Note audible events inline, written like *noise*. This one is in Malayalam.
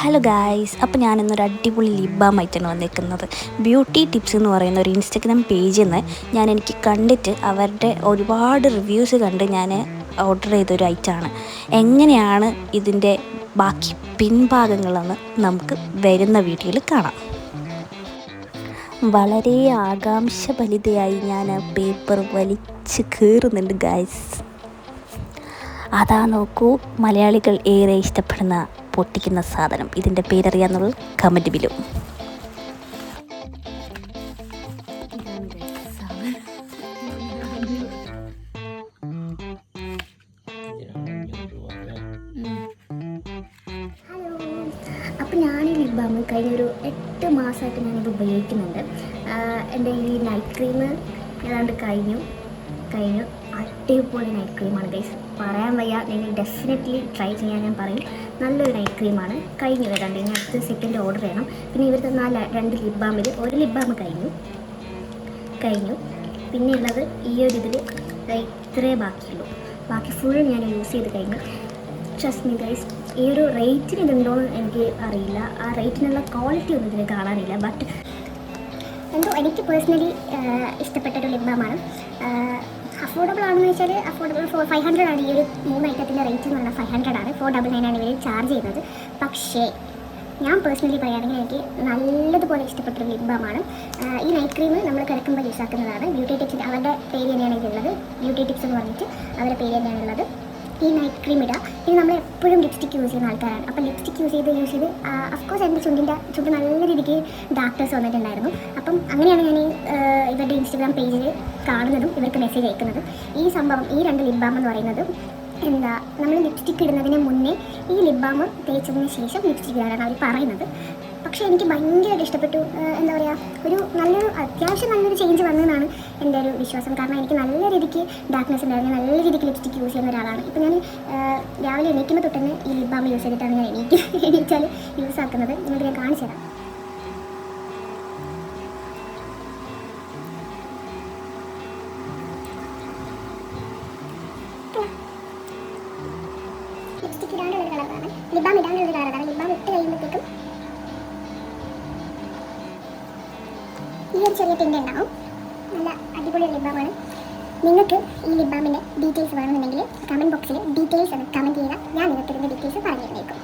ഹലോ ഗായ്സ് അപ്പോൾ ഞാനിന്നൊരു അടിപൊളി ലിബാമായിട്ടാണ് വന്നിരിക്കുന്നത് ബ്യൂട്ടി ടിപ്സ് എന്ന് പറയുന്ന ഒരു ഇൻസ്റ്റഗ്രാം പേജിൽ നിന്ന് ഞാൻ എനിക്ക് കണ്ടിട്ട് അവരുടെ ഒരുപാട് റിവ്യൂസ് കണ്ട് ഞാൻ ഓർഡർ ചെയ്തൊരു ഐറ്റമാണ് എങ്ങനെയാണ് ഇതിന്റെ ബാക്കി പിൻഭാഗങ്ങളെന്ന് നമുക്ക് വരുന്ന വീഡിയോയിൽ കാണാം. വളരെ ആകാംക്ഷ ഫലിതയായി ഞാൻ ആ പേപ്പർ വലിച്ച് കീറുന്നുണ്ട് ഗായ്സ് അതാ നോക്കൂ മലയാളികൾ ഏറെ ഇഷ്ടപ്പെടുന്ന പൊട്ടിക്കുന്ന സാധനം. ഇതിന്റെ പേരറിയാന്നുള്ള കമന്റ് ബിലും. കഴിഞ്ഞൊരു എട്ട് മാസമായിട്ട് ഞാനിത് ഉപയോഗിക്കുന്നുണ്ട്. എന്റെ ഈ നൈറ്റ് ക്രീം ഏതാണ്ട് കഴിഞ്ഞു. കഴിഞ്ഞു. അടിപൊളി നൈറ്റ് ക്രീമാണ് ഗൈസ് പറയാൻ വയ്യ നിങ്ങൾ ഡെഫിനറ്റ്ലി ട്രൈ ചെയ്യാൻ ഞാൻ പറയും. നല്ലൊരു നൈറ്റ് ക്രീമാണ് കഴിഞ്ഞു വരാണ്ട് ഇനി അടുത്ത സെക്കൻഡ് ഓർഡർ ചെയ്യണം പിന്നെ ഇവർ നാല് രണ്ട് ലിപ് ബാമിൽ ഒരു ലിപ് ബാം കഴിഞ്ഞു. കഴിഞ്ഞു. പിന്നെ ഉള്ളത് ഈ ഒരു ഇതിൽ ഇത്രേ ബാക്കിയുള്ളൂ. ബാക്കി ഫുൾ ഞാൻ യൂസ് ചെയ്ത് കഴിഞ്ഞു. ട്രസ്റ്റ് ഗൈസ് ഈ ഒരു റേറ്റിന് ഇതുണ്ടോ എന്ന് എനിക്ക് അറിയില്ല. ആ റേറ്റിനുള്ള ക്വാളിറ്റി ഒന്നും ഇതിന് കാണാനില്ല. ബട്ട് എന്തോ എനിക്ക് പേഴ്സണലി ഇഷ്ടപ്പെട്ട ഒരു ലിബാമാണ് അഫോർഡബിൾ ആണെന്ന് വെച്ചാൽ അഫോർഡബിൾ ഫോർ ഫൈവ് ഹൺഡ്രഡ് ആണ് ഈ ഒരു മൂന്ന് ഐറ്റത്തിന്റെ റേറ്റ് എന്ന് പറഞ്ഞാൽ ഫൈവ് ഹൺഡ്രഡ് ആണ്. ഫോർ ഡബിൾ നയൻ ആണ് ഇവർ ചാർജ് ചെയ്യുന്നത്. പക്ഷേ ഞാൻ പേഴ്സണലി പറയുകയാണെങ്കിൽ എനിക്ക് നല്ലതുപോലെ ഇഷ്ടപ്പെട്ടൊരു ലിബാമാണ് ഈ നൈറ്റ് ക്രീം നമ്മൾ കിടക്കുമ്പോൾ യൂസ് ആക്കുന്നതാണ്. ബ്യൂട്ടി ടിപ്സിന്റെ അവരുടെ പേര് തന്നെയാണ് ഇതിലുള്ളത്. ബ്യൂട്ടി ടിപ്സ് എന്ന് പറഞ്ഞിട്ട് അവരുടെ പേര് തന്നെയാണ് ഉള്ളത് ഈ നൈറ്റ് ക്രീം ഇടുക. ഇനി നമ്മൾ എപ്പോഴും ലിപ്സ്റ്റിക് യൂസ് ചെയ്യുന്ന ആൾക്കാരാണ്. അപ്പോൾ ലിപ്സ്റ്റിക് യൂസ് ചെയ്ത് യൂസ് ചെയ്ത് അഫ്കോഴ്സ് എന്റെ ചുണ്ടിന്റെ ചുണ്ട് നല്ല രീതിക്ക് ഡാക്ടേഴ്സ് വന്നിട്ടുണ്ടായിരുന്നു. അപ്പം അങ്ങനെയാണ് ഞാൻ ഇവരുടെ ഇൻസ്റ്റഗ്രാം പേജിൽ കാണുന്നതും ഇവർക്ക് മെസ്സേജ് അയക്കുന്നതും. ഈ സംഭവം ഈ രണ്ട് ലിപ് ബാം എന്ന് പറയുന്നത് എന്താ നമ്മൾ ലിപ്സ്റ്റിക് ഇടുന്നതിന് മുന്നേ ഈ ലിപ് ബാം തേച്ചതിന് ശേഷം ലിപ്സ്റ്റിക് ഇടാനാണ് അവർ പറയുന്നത്. പക്ഷേ എനിക്ക് ഭയങ്കരമായിട്ട് ഇഷ്ടപ്പെട്ടു. എന്താ പറയുക ഒരു നല്ലൊരു അത്യാവശ്യം നല്ലൊരു ചേഞ്ച് വന്നതെന്നാണ് എന്റെ ഒരു വിശ്വാസം. കാരണം എനിക്ക് നല്ല രീതിക്ക് ഡാർക്ക്നെസ് ഉണ്ടായിരുന്നു. നല്ല രീതിക്ക് ലിപ്സ്റ്റിക് യൂസ് ചെയ്യുന്ന ഒരാളാണ്. ഇപ്പോൾ ഞാൻ രാവിലെ എണീക്കുമ്പോൾ തൊട്ട് തന്നെ ഈ ലിപ് ബാം യൂസ് ചെയ്തിട്ടാണ് ഞാൻ എണീക്ക് *laughs* എണീച്ചാൽ യൂസ് ആക്കുന്നത്. നിങ്ങൾക്ക് ഞാൻ കാണിച്ചു തരാം. ലിപ് ബാം ഇടാണ്ടുള്ള ഒരു കളറാണ് ലിപ് ഇട്ട് കഴിയുമ്പോഴത്തേക്കും ഈ ഒരു ചെറിയ ടിന്റ് ഉണ്ടാവും. നല്ല അടിപൊളി ലിബാമാണ്. നിങ്ങൾക്ക് ഈ ലിബാമിന്റെ ഡീറ്റെയിൽസ് വേണമെന്നുണ്ടെങ്കിൽ കമന്റ് ബോക്സിൽ ഡീറ്റെയിൽസ് കമന്റ് ചെയ്യുക. ഞാൻ നിങ്ങൾക്ക് ഇതിന്റെ ഡീറ്റെയിൽസ് പറഞ്ഞു തന്നേക്കും